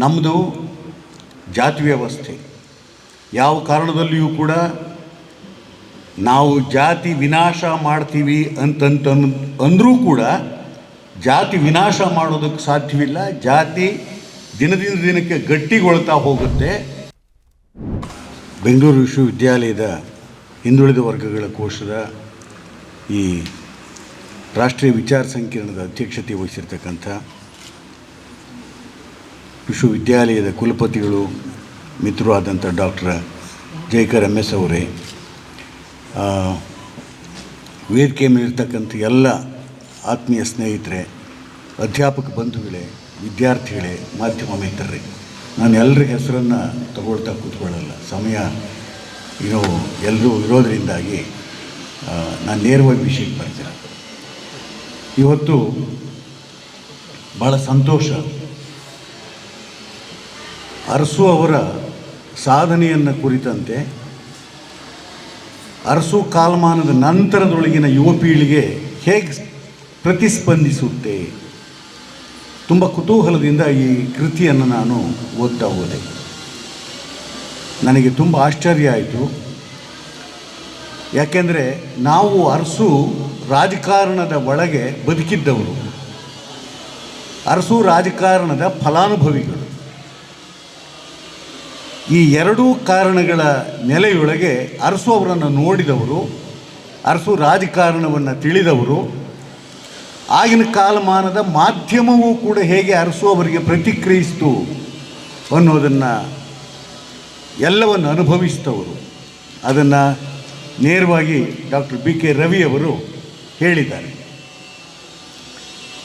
ನಮ್ಮದು ಜಾತಿ ವ್ಯವಸ್ಥೆ. ಯಾವ ಕಾರಣದಲ್ಲಿಯೂ ಕೂಡ ನಾವು ಜಾತಿ ವಿನಾಶ ಮಾಡ್ತೀವಿ ಅಂತಂತ ಅಂದರೂ ಕೂಡ ಜಾತಿ ವಿನಾಶ ಮಾಡೋದಕ್ಕೆ ಸಾಧ್ಯವಿಲ್ಲ. ಜಾತಿ ದಿನದಿಂದ ದಿನಕ್ಕೆ ಗಟ್ಟಿಗೊಳ್ತಾ ಹೋಗುತ್ತೆ. ಬೆಂಗಳೂರು ವಿಶ್ವವಿದ್ಯಾಲಯದ ಹಿಂದುಳಿದ ವರ್ಗಗಳ ಕೋಶದ ಈ ರಾಷ್ಟ್ರೀಯ ವಿಚಾರ ಸಂಕಿರಣದ ಅಧ್ಯಕ್ಷತೆ ವಹಿಸಿರ್ತಕ್ಕಂಥ ವಿಶ್ವವಿದ್ಯಾಲಯದ ಕುಲಪತಿಗಳು ಮಿತ್ರರು ಆದಂಥ ಡಾಕ್ಟರ್ ಜೈಕರ್ ಎಂ ಎಸ್ ಅವರೇ ವೇದಿಕೆ ಮೇಲಿರ್ತಕ್ಕಂಥ ಎಲ್ಲ ಆತ್ಮೀಯ ಸ್ನೇಹಿತರೆ, ಅಧ್ಯಾಪಕ ಬಂಧುಗಳೇ, ವಿದ್ಯಾರ್ಥಿಗಳೇ, ಮಾಧ್ಯಮ ಮಿತ್ರರೇ, ನಾನು ಎಲ್ಲರ ಹೆಸರನ್ನು ತಗೊಳ್ತಾ ಕೂತ್ಕೊಳ್ಳಲ್ಲ. ಸಮಯ ಇರೋ ಎಲ್ಲರೂ ಇರೋದರಿಂದಾಗಿ ನಾನು ನೇರವಾಗಿ ವಿಷಯಕ್ಕೆ ಬರ್ತೀನಿ. ಇವತ್ತು ಭಾಳ ಸಂತೋಷ ಅರಸು ಅವರ ಸಾಧನೆಯನ್ನು ಕುರಿತಂತೆ ಅರಸು ಕಾಲಮಾನದ ನಂತರದೊಳಗಿನ ಯುವ ಪೀಳಿಗೆ ಹೇಗೆ ಪ್ರತಿಸ್ಪಂದಿಸುತ್ತೆ? ತುಂಬ ಕುತೂಹಲದಿಂದ ಈ ಕೃತಿಯನ್ನು ನಾನು ಓದ್ತಾ ಹೋದೆ. ನನಗೆ ತುಂಬ ಆಶ್ಚರ್ಯ ಆಯಿತು. ಯಾಕೆಂದರೆ ನಾವು ಅರಸು ರಾಜಕಾರಣದ ಒಳಗೆ ಬದುಕಿದ್ದವರು. ಅರಸು ರಾಜಕಾರಣದ ಫಲಾನುಭವಿಗಳು. ಈ ಎರಡೂ ಕಾರಣಗಳ ನೆಲೆಯೊಳಗೆ ಅರಸು ಅವರನ್ನು ನೋಡಿದವರು, ಅರಸು ರಾಜಕಾರಣವನ್ನು ತಿಳಿದವರು. ಆಗಿನ ಕಾಲಮಾನದ ಮಾಧ್ಯಮವೂ ಕೂಡ ಹೇಗೆ ಅರಸು ಅವರಿಗೆ ಪ್ರತಿಕ್ರಿಯಿಸಿತು ಅನ್ನೋದನ್ನು ಎಲ್ಲವನ್ನು ಅನುಭವಿಸಿದವರು. ಅದನ್ನು ನೇರವಾಗಿ ಡಾಕ್ಟರ್ ಬಿ ಕೆ ರವಿ ಅವರು ಹೇಳಿದ್ದಾರೆ.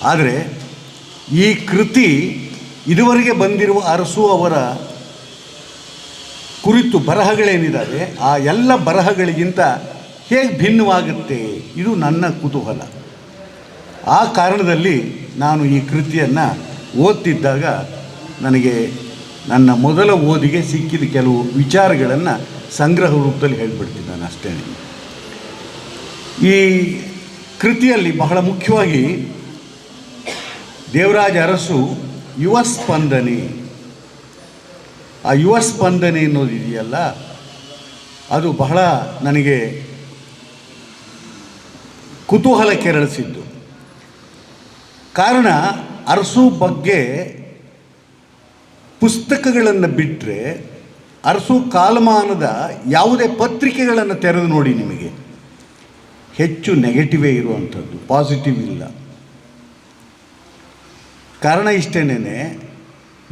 ಆದರೆ ಈ ಕೃತಿ ಇದುವರೆಗೆ ಬಂದಿರುವ ಅರಸು ಅವರ ಕುರಿತು ಬರಹಗಳೇನಿದ್ದಾವೆ ಆ ಎಲ್ಲ ಬರಹಗಳಿಗಿಂತ ಹೇಗೆ ಭಿನ್ನವಾಗುತ್ತೆ? ಇದು ನನ್ನ ಕುತೂಹಲ. ಆ ಕಾರಣದಲ್ಲಿ ನಾನು ಈ ಕೃತಿಯನ್ನು ಓದ್ತಿದ್ದಾಗ ನನಗೆ ನನ್ನ ಮೊದಲ ಓದಿಗೆ ಸಿಕ್ಕಿದ ಕೆಲವು ವಿಚಾರಗಳನ್ನು ಸಂಗ್ರಹ ರೂಪದಲ್ಲಿ ಹೇಳ್ಬಿಡ್ತೀನಿ ನಾನು ಅಷ್ಟೇ. ಈ ಕೃತಿಯಲ್ಲಿ ಬಹಳ ಮುಖ್ಯವಾಗಿ ದೇವರಾಜ ಅರಸು ಯುವ ಸ್ಪಂದನೆ ಆ ಯುವ ಸ್ಪಂದನೆ ಅನ್ನೋದು ಇದೆಯಲ್ಲ? ಅದು ಬಹಳ ನನಗೆ ಕುತೂಹಲ ಕೆರಳಿಸಿದ್ದು. ಕಾರಣ ಅರಸು ಬಗ್ಗೆ ಪುಸ್ತಕಗಳನ್ನು ಬಿಟ್ಟರೆ ಅರಸು ಕಾಲಮಾನದ ಯಾವುದೇ ಪತ್ರಿಕೆಗಳನ್ನು ತೆರೆದು ನೋಡಿ ನಿಮಗೆ. ಹೆಚ್ಚು ನೆಗೆಟಿವೇ ಇರುವಂಥದ್ದು ಪಾಸಿಟಿವ್ ಇಲ್ಲ. ಕಾರಣ ಇಷ್ಟೇನೆ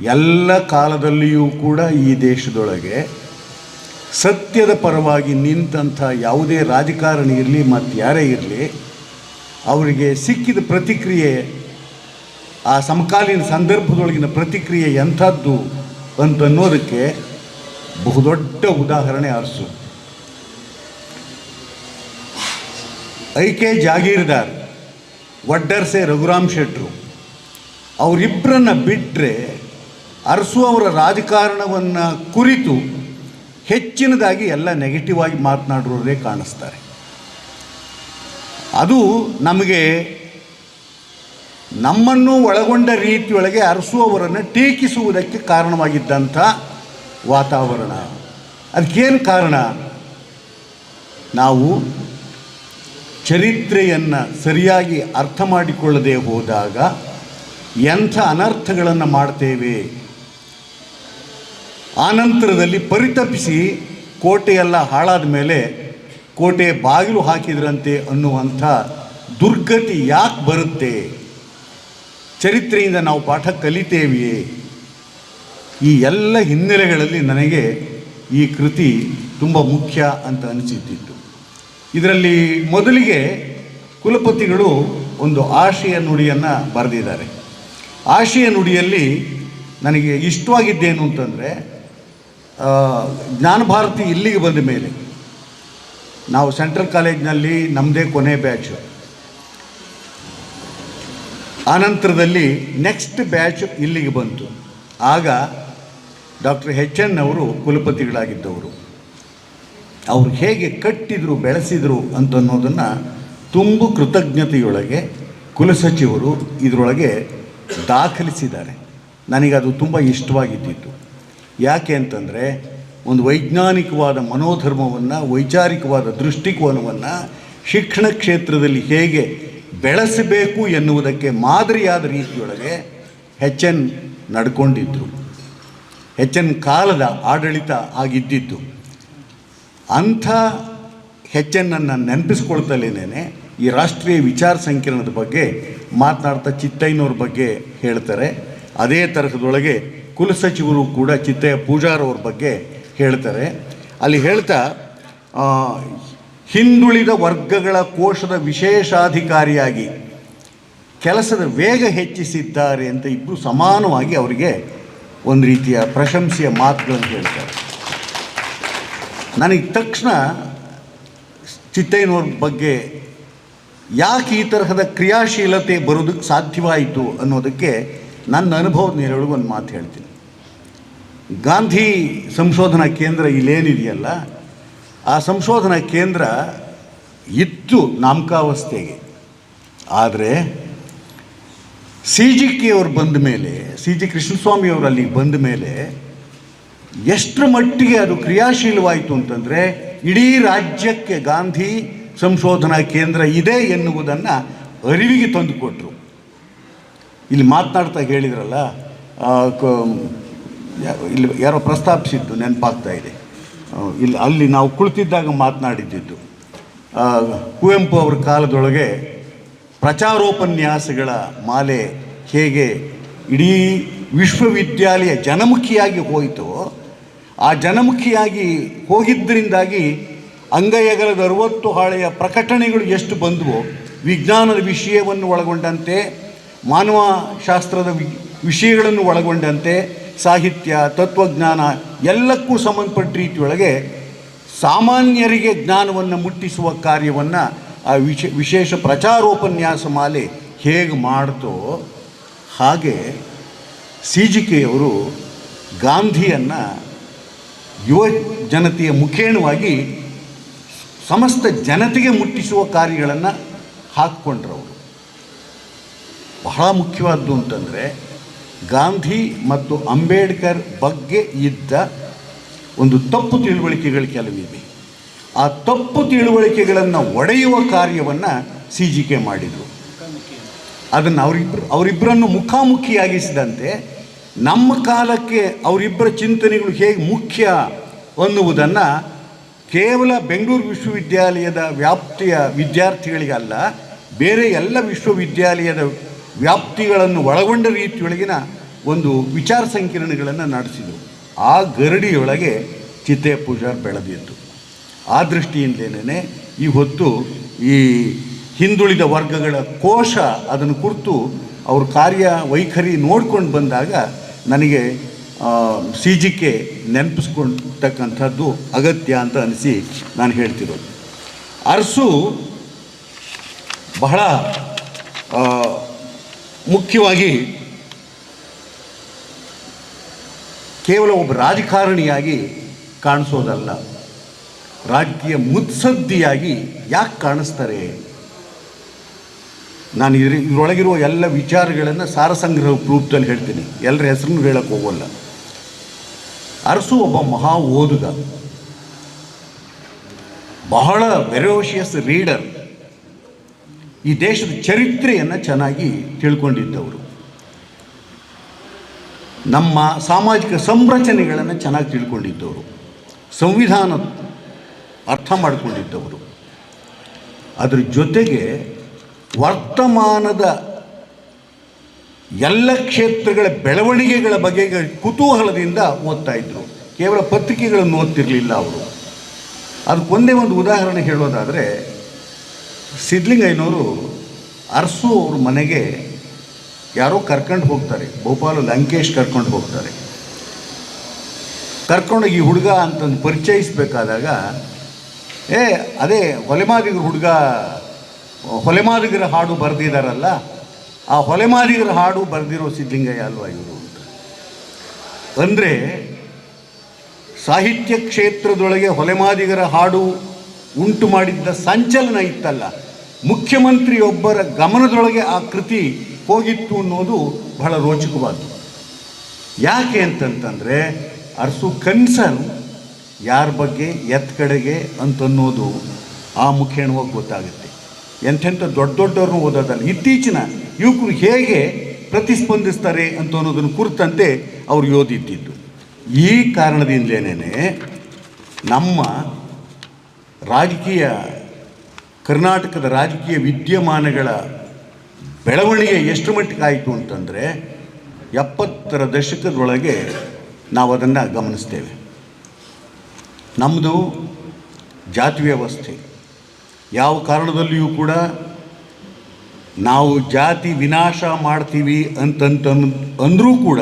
ಎಲ್ಲ ಕಾಲದಲ್ಲಿಯೂ ಕೂಡ ಈ ದೇಶದೊಳಗೆ ಸತ್ಯದ ಪರವಾಗಿ ನಿಂತಹ ಯಾವುದೇ ರಾಜಕಾರಣಿ ಇರಲಿ ಮತ್ತು ಯಾರೇ ಇರಲಿ, ಅವರಿಗೆ ಸಿಕ್ಕಿದ ಪ್ರತಿಕ್ರಿಯೆ, ಆ ಸಮಕಾಲೀನ ಸಂದರ್ಭದೊಳಗಿನ ಪ್ರತಿಕ್ರಿಯೆ ಎಂಥದ್ದು ಅಂತನ್ನೋದಕ್ಕೆ ಬಹುದೊಡ್ಡ ಉದಾಹರಣೆ ಅರಸು. ಐ ಕೆ ಜಾಗೀರ್ದಾರ್, ವಡ್ಡರ್ಸೆ ರಘುರಾಮ್ ಶೆಟ್ರು ಅವರಿಬ್ಬರನ್ನ ಬಿಟ್ಟರೆ ಅರಸು ಅವರ ರಾಜಕಾರಣವನ್ನು ಕುರಿತು ಹೆಚ್ಚಿನದಾಗಿ ಎಲ್ಲ ನೆಗೆಟಿವ್ ಆಗಿ ಮಾತನಾಡಿರೋರೇ ಕಾಣಿಸ್ತಾರೆ. ಅದು ನಮಗೆ ನಮ್ಮನ್ನು ಒಳಗೊಂಡ ರೀತಿಯೊಳಗೆ ಅರಸು ಅವರನ್ನು ಟೀಕಿಸುವುದಕ್ಕೆ ಕಾರಣವಾಗಿದ್ದಂಥ ವಾತಾವರಣ. ಅದಕ್ಕೇನು ಕಾರಣ? ನಾವು ಚರಿತ್ರೆಯನ್ನು ಸರಿಯಾಗಿ ಅರ್ಥ ಮಾಡಿಕೊಳ್ಳದೆ ಹೋದಾಗ ಎಂಥ ಅನರ್ಥಗಳನ್ನು ಮಾಡ್ತೇವೆ? ಆನಂತರದಲ್ಲಿ ಪರಿತಪಿಸಿ ಕೋಟೆಯೆಲ್ಲ ಹಾಳಾದ ಮೇಲೆ ಕೋಟೆ ಬಾಗಿಲು ಹಾಕಿದ್ರಂತೆ ಅನ್ನುವಂಥ ದುರ್ಗತಿ ಯಾಕೆ ಬರುತ್ತೆ? ಚರಿತ್ರೆಯಿಂದ ನಾವು ಪಾಠ ಕಲಿತೇವೆಯೇ? ಈ ಎಲ್ಲ ಹಿನ್ನೆಲೆಗಳಲ್ಲಿ ನನಗೆ ಈ ಕೃತಿ ತುಂಬ ಮುಖ್ಯ ಅಂತ ಅನಿಸಿದ್ದಿತ್ತು. ಇದರಲ್ಲಿ ಮೊದಲಿಗೆ ಕುಲಪತಿಗಳು ಒಂದು ಆಶಯ ನುಡಿಯನ್ನು ಬರೆದಿದ್ದಾರೆ. ಆಶಯ ನುಡಿಯಲ್ಲಿ ನನಗೆ ಇಷ್ಟವಾಗಿದ್ದೇನು ಅಂತಂದರೆ ಜ್ಞಾನ ಭಾರತಿ ಇಲ್ಲಿಗೆ ಬಂದ ಮೇಲೆ ನಾವು ಸೆಂಟ್ರಲ್ ಕಾಲೇಜ್ನಲ್ಲಿ ನಮ್ಮದೇ ಕೊನೆ ಬ್ಯಾಚು. ಆನಂತರದಲ್ಲಿ ನೆಕ್ಸ್ಟ್ ಬ್ಯಾಚ್ ಇಲ್ಲಿಗೆ ಬಂತು. ಆಗ ಡಾಕ್ಟರ್ ಎಚ್ ಎನ್ ಅವರು ಕುಲಪತಿಗಳಾಗಿದ್ದವರು. ಅವರು ಹೇಗೆ ಕಟ್ಟಿದರು, ಬೆಳೆಸಿದರು ಅಂತನ್ನೋದನ್ನು ತುಂಬು ಕೃತಜ್ಞತೆಯೊಳಗೆ ಕುಲಸಚಿವರು ಇದರೊಳಗೆ ದಾಖಲಿಸಿದ್ದಾರೆ. ನನಗದು ತುಂಬ ಇಷ್ಟವಾಗಿದ್ದಿತ್ತು ಯಾಕೆ ಅಂತಂದರೆ ಒಂದು ವೈಜ್ಞಾನಿಕವಾದ ಮನೋಧರ್ಮವನ್ನು, ವೈಚಾರಿಕವಾದ ದೃಷ್ಟಿಕೋನವನ್ನು ಶಿಕ್ಷಣ ಕ್ಷೇತ್ರದಲ್ಲಿ ಹೇಗೆ ಬೆಳೆಸಬೇಕು ಎನ್ನುವುದಕ್ಕೆ ಮಾದರಿಯಾದ ರೀತಿಯೊಳಗೆ ಎಚ್ ಎನ್ ನಡ್ಕೊಂಡಿದ್ದರು ಎಚ್ ಎನ್ ಕಾಲದ ಆಡಳಿತ ಆಗಿದ್ದಿದ್ದು. ಅಂಥ ಎಚ್ ಎನ್ನನ್ನು ನೆನಪಿಸ್ಕೊಳ್ತಲೇನೆ ಈ ರಾಷ್ಟ್ರೀಯ ವಿಚಾರ ಸಂಕಿರಣದ ಬಗ್ಗೆ ಮಾತನಾಡ್ತಾ ಚಿತ್ತಯ್ಯನವ್ರ ಬಗ್ಗೆ ಹೇಳ್ತಾರೆ. ಅದೇ ತರಹದೊಳಗೆ ಕುಲಸಚಿವರು ಕೂಡ ಚಿತ್ತೆಯ ಪೂಜಾರವ್ರ ಬಗ್ಗೆ ಹೇಳ್ತಾರೆ. ಅಲ್ಲಿ ಹೇಳ್ತಾ ಹಿಂದುಳಿದ ವರ್ಗಗಳ ಕೋಶದ ವಿಶೇಷಾಧಿಕಾರಿಯಾಗಿ ಕೆಲಸದ ವೇಗ ಹೆಚ್ಚಿಸಿದ್ದಾರೆ ಅಂತ ಇಬ್ಬರು ಸಮಾನವಾಗಿ ಅವರಿಗೆ ಒಂದು ರೀತಿಯ ಪ್ರಶಂಸೆಯ ಮಾತುಗಳನ್ನು ಹೇಳ್ತಾರೆ. ನನಗೆ ತಕ್ಷಣ ಚಿತ್ತೈನವ್ರ ಬಗ್ಗೆ ಯಾಕೆ ಈ ತರಹದ ಕ್ರಿಯಾಶೀಲತೆ ಬರೋದಕ್ಕೆ ಸಾಧ್ಯವಾಯಿತು ಅನ್ನೋದಕ್ಕೆ ನನ್ನ ಅನುಭವದ ನೆರಳು ಒಂದು ಮಾತು ಹೇಳ್ತೀನಿ. ಗಾಂಧಿ ಸಂಶೋಧನಾ ಕೇಂದ್ರ ಇಲ್ಲೇನಿದೆಯಲ್ಲ, ಆ ಸಂಶೋಧನಾ ಕೇಂದ್ರ ಇತ್ತು ನಾಮಕಾವಸ್ಥೆಗೆ. ಆದರೆ ಸಿ ಜಿ ಕೆ ಅವ್ರು ಬಂದ ಮೇಲೆ, ಸಿ ಜಿ ಕೃಷ್ಣಸ್ವಾಮಿ ಅವರು ಅಲ್ಲಿಗೆ ಬಂದ ಮೇಲೆ ಎಷ್ಟರ ಮಟ್ಟಿಗೆ ಅದು ಕ್ರಿಯಾಶೀಲವಾಯಿತು ಅಂತಂದರೆ ಇಡೀ ರಾಜ್ಯಕ್ಕೆ ಗಾಂಧಿ ಸಂಶೋಧನಾ ಕೇಂದ್ರ ಇದೆ ಎನ್ನುವುದನ್ನು ಅರಿವಿಗೆ ತಂದುಕೊಟ್ರು. ಇಲ್ಲಿ ಮಾತನಾಡ್ತಾ ಹೇಳಿದ್ರಲ್ಲ ಇಲ್ಲಿ ಯಾರೋ ಪ್ರಸ್ತಾಪಿಸಿದ್ದು ನೆನಪಾಗ್ತಾ ಇದೆ. ಇಲ್ಲಿ ಅಲ್ಲಿ ನಾವು ಕುಳಿತಿದ್ದಾಗ ಮಾತನಾಡಿದ್ದಿದ್ದು ಕುವೆಂಪು ಅವರ ಕಾಲದೊಳಗೆ ಪ್ರಚಾರೋಪನ್ಯಾಸಗಳ ಮಾಲೆ ಹೇಗೆ ಇಡೀ ವಿಶ್ವವಿದ್ಯಾಲಯ ಜನಮುಖಿಯಾಗಿ ಹೋಯಿತು, ಆ ಜನಮುಖಿಯಾಗಿ ಹೋಗಿದ್ದರಿಂದಾಗಿ ಅಂಗಯಗಲದ ಅರುವತ್ತು ಹಾಳೆಯ ಪ್ರಕಟಣೆಗಳು ಎಷ್ಟು ಬಂದವೋ, ವಿಜ್ಞಾನದ ವಿಷಯವನ್ನು ಒಳಗೊಂಡಂತೆ ಮಾನವ ಶಾಸ್ತ್ರದ ವಿಷಯಗಳನ್ನು ಒಳಗೊಂಡಂತೆ ಸಾಹಿತ್ಯ, ತತ್ವಜ್ಞಾನ ಎಲ್ಲಕ್ಕೂ ಸಂಬಂಧಪಟ್ಟ ರೀತಿಯೊಳಗೆ ಸಾಮಾನ್ಯರಿಗೆ ಜ್ಞಾನವನ್ನು ಮುಟ್ಟಿಸುವ ಕಾರ್ಯವನ್ನು ಆ ವಿಶೇ, ವಿಶೇಷ ಪ್ರಚಾರೋಪನ್ಯಾಸ ಮಾಲೆ ಹೇಗೆ ಮಾಡ್ತೋ ಹಾಗೆ ಸಿ ಜಿ ಕೆಯವರು ಗಾಂಧಿಯನ್ನು ಯುವ ಜನತೆಯ ಮುಖೇಣವಾಗಿ ಸಮಸ್ತ ಜನತೆಗೆ ಮುಟ್ಟಿಸುವ ಕಾರ್ಯಗಳನ್ನು ಹಾಕ್ಕೊಂಡ್ರವರು. ಬಹಳ ಮುಖ್ಯವಾದ್ದು ಅಂತಂದರೆ ಗಾಂಧಿ ಮತ್ತು ಅಂಬೇಡ್ಕರ್ ಬಗ್ಗೆ ಇದ್ದ ಒಂದು ತಪ್ಪು ತಿಳುವಳಿಕೆಗಳು ಕೆಲವಿವೆ. ಆ ತಪ್ಪು ತಿಳುವಳಿಕೆಗಳನ್ನು ಒಡೆಯುವ ಕಾರ್ಯವನ್ನು ಸಿ ಜಿ ಕೆ ಮಾಡಿದರು. ಅದನ್ನು ಅವರಿಬ್ಬರು ಅವರಿಬ್ಬರನ್ನು ಮುಖಾಮುಖಿಯಾಗಿಸಿದಂತೆ ನಮ್ಮ ಕಾಲಕ್ಕೆ ಅವರಿಬ್ಬರ ಚಿಂತನೆಗಳು ಹೇಗೆ ಮುಖ್ಯ ಅನ್ನುವುದನ್ನು ಕೇವಲ ಬೆಂಗಳೂರು ವಿಶ್ವವಿದ್ಯಾಲಯದ ವ್ಯಾಪ್ತಿಯ ವಿದ್ಯಾರ್ಥಿಗಳಿಗಲ್ಲ, ಬೇರೆ ಎಲ್ಲ ವಿಶ್ವವಿದ್ಯಾಲಯದ ವ್ಯಾಪ್ತಿಗಳನ್ನು ಒಳಗೊಂಡ ರೀತಿಯೊಳಗಿನ ಒಂದು ವಿಚಾರ ಸಂಕಿರಣಗಳನ್ನು ನಡೆಸಿದರು ಆ ಗರಡಿಯೊಳಗೆ ಚಿತೆ ಪೂಜಾರ್ ಬೆಳೆದಿತ್ತು. ಆ ದೃಷ್ಟಿಯಿಂದಲೇ ಈ ಹೊತ್ತು ಈ ಹಿಂದುಳಿದ ವರ್ಗಗಳ ಕೋಶ ಅದನ್ನು ಕುರಿತು ಅವ್ರ ಕಾರ್ಯ ವೈಖರಿ ನೋಡ್ಕೊಂಡು ಬಂದಾಗ ನನಗೆ ಸಿ ಜಿ ಕೆ ನೆನಪಿಸ್ಕೊಳ್ತಕ್ಕಂಥದ್ದು ಅಗತ್ಯ ಅಂತ ಅನಿಸಿ ನಾನು ಹೇಳ್ತಿರೋದು. ಅರಸು ಬಹಳ ಮುಖ್ಯವಾಗಿ ಕೇವಲ ಒಬ್ಬ ರಾಜಕಾರಣಿಯಾಗಿ ಕಾಣಿಸೋದಲ್ಲ, ರಾಜಕೀಯ ಮುತ್ಸದ್ದಿಯಾಗಿ ಯಾಕೆ ಕಾಣಿಸ್ತಾರೆ? ನಾನು ಇದ್ರ, ಇದರೊಳಗಿರುವ ಎಲ್ಲ ವಿಚಾರಗಳನ್ನು ಸಾರಸಂಗ್ರಹ ರೂಪದಲ್ಲಿ ಹೇಳ್ತೀನಿ. ಎಲ್ಲರ ಹೆಸರನ್ನು ಹೇಳಕ್ಕೆ ಹೋಗೋಲ್ಲ. ಅರಸು ಒಬ್ಬ ಮಹಾ ಓದುಗ ಬಹಳ ವೆರೋಷಿಯಸ್ ರೀಡರ್. ಈ ದೇಶದ ಚರಿತ್ರೆಯನ್ನು ಚೆನ್ನಾಗಿ ತಿಳ್ಕೊಂಡಿದ್ದವರು. ನಮ್ಮ ಸಾಮಾಜಿಕ ಸಂರಚನೆಗಳನ್ನು ಚೆನ್ನಾಗಿ ತಿಳ್ಕೊಂಡಿದ್ದವರು. ಸಂವಿಧಾನ ಅರ್ಥ ಮಾಡಿಕೊಂಡಿದ್ದವರು. ಅದ್ರ ಜೊತೆಗೆ ವರ್ತಮಾನದ ಎಲ್ಲ ಕ್ಷೇತ್ರಗಳ ಬೆಳವಣಿಗೆಗಳ ಬಗ್ಗೆ ಕುತೂಹಲದಿಂದ ಓದ್ತಾ ಇದ್ದರು ಕೇವಲ ಪತ್ರಿಕೆಗಳನ್ನು ಓದ್ತಿರಲಿಲ್ಲ ಅವರು. ಅದಕ್ಕೊಂದೇ ಒಂದು ಉದಾಹರಣೆ ಹೇಳೋದಾದರೆ ಸಿದ್ಲಿಂಗಯ್ಯನವರು ಅರಸು ಅವ್ರ ಮನೆಗೆ ಯಾರೋ ಕರ್ಕೊಂಡು ಹೋಗ್ತಾರೆ. ಭೋಪಾಲ ಲಂಕೇಶ್ ಕರ್ಕೊಂಡು ಹೋಗ್ತಾರೆ. ಕರ್ಕೊಂಡೋಗಿ ಈ ಹುಡುಗ ಅಂತಂದು ಪರಿಚಯಿಸ್ಬೇಕಾದಾಗ, ಏ, ಅದೇ ಹೊಲೆಮಾದಿಗರ ಹುಡುಗ, ಹೊಲೆಮಾದಿಗರ ಹಾಡು ಬರೆದಿದ್ದಾರಲ್ಲ ಆ ಹೊಲೆಮಾದಿಗರ ಹಾಡು ಬರೆದಿರೋ ಸಿದ್ಲಿಂಗಯ್ಯ ಅಲ್ವಾ ಇವರು? ಅಂತ ಅಂದರೆ, ಸಾಹಿತ್ಯ ಕ್ಷೇತ್ರದೊಳಗೆ ಹೊಲೆಮಾದಿಗರ ಹಾಡು ಉಂಟು ಮಾಡಿದ್ದ ಸಂಚಲನ ಇತ್ತಲ್ಲ. ಮುಖ್ಯಮಂತ್ರಿಯೊಬ್ಬರ ಗಮನದೊಳಗೆ ಆ ಕೃತಿ ಹೋಗಿತ್ತು ಅನ್ನೋದು ಬಹಳ ರೋಚಕವಾದ ಯಾಕೆ ಅಂತಂತಂದರೆ ಅರ್ಸು ಕನ್ಸರ್ನ್ ಯಾರ ಬಗ್ಗೆ ಎತ್ತ ಕಡೆಗೆ ಅಂತನ್ನೋದು ಆ ಮುಖೇಣವಾಗಿ ಗೊತ್ತಾಗುತ್ತೆ. ಎಂಥೆಂಥ ದೊಡ್ಡ ದೊಡ್ಡವ್ರನ್ನೂ ಓದೋದಲ್ಲ. ಇತ್ತೀಚಿನ ಯುವಕರು ಹೇಗೆ ಪ್ರತಿಸ್ಪಂದಿಸ್ತಾರೆ ಅಂತ ಅನ್ನೋದನ್ನು ಕುರಿತಂತೆ ಅವರು ಯೋಧಿದ್ದಿದ್ದು ಈ ಕಾರಣದಿಂದಲೇ ನಮ್ಮ ರಾಜಕೀಯ ಕರ್ನಾಟಕದ ರಾಜಕೀಯ ವಿದ್ಯಮಾನಗಳ ಬೆಳವಣಿಗೆ ಎಷ್ಟು ಮಟ್ಟಿಗೆ ಆಯಿತು ಅಂತಂದರೆ ಎಪ್ಪತ್ತರ ದಶಕದೊಳಗೆ ನಾವು ಅದನ್ನು ಗಮನಿಸ್ತೇವೆ. ನಮ್ಮದು ಜಾತಿ ವ್ಯವಸ್ಥೆ. ಯಾವ ಕಾರಣದಲ್ಲಿಯೂ ಕೂಡ ನಾವು ಜಾತಿ ವಿನಾಶ ಮಾಡ್ತೀವಿ ಅಂತಂತ, ಅಂದರೂ ಕೂಡ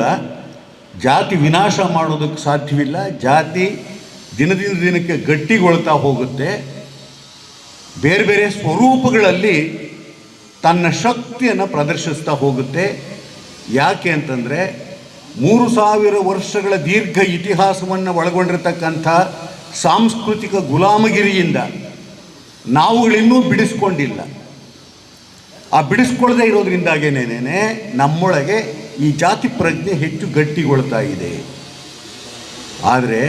ಜಾತಿ ವಿನಾಶ ಮಾಡೋದಕ್ಕೆ ಸಾಧ್ಯವಿಲ್ಲ. ಜಾತಿ ದಿನದಿಂದ ದಿನಕ್ಕೆ ಗಟ್ಟಿಗೊಳ್ತಾ ಹೋಗುತ್ತೆ. ಬೇರೆ ಬೇರೆ ಸ್ವರೂಪಗಳಲ್ಲಿ ತನ್ನ ಶಕ್ತಿಯನ್ನು ಪ್ರದರ್ಶಿಸ್ತಾ ಹೋಗುತ್ತೆ. ಯಾಕೆ ಅಂತಂದರೆ ಮೂರು ಸಾವಿರ ವರ್ಷಗಳ ದೀರ್ಘ ಇತಿಹಾಸವನ್ನು ಒಳಗೊಂಡಿರತಕ್ಕಂಥ ಸಾಂಸ್ಕೃತಿಕ ಗುಲಾಮಗಿರಿಯಿಂದ ನಾವುಗಳಿನ್ನೂ ಬಿಡಿಸ್ಕೊಂಡಿಲ್ಲ. ಆ ಬಿಡಿಸ್ಕೊಳ್ಳದೆ ಇರೋದ್ರಿಂದಾಗೇನೇನೇ ನಮ್ಮೊಳಗೆ ಈ ಜಾತಿ ಪ್ರಜ್ಞೆ ಹೆಚ್ಚು ಗಟ್ಟಿಗೊಳ್ತಾ ಇದೆ. ಆದರೆ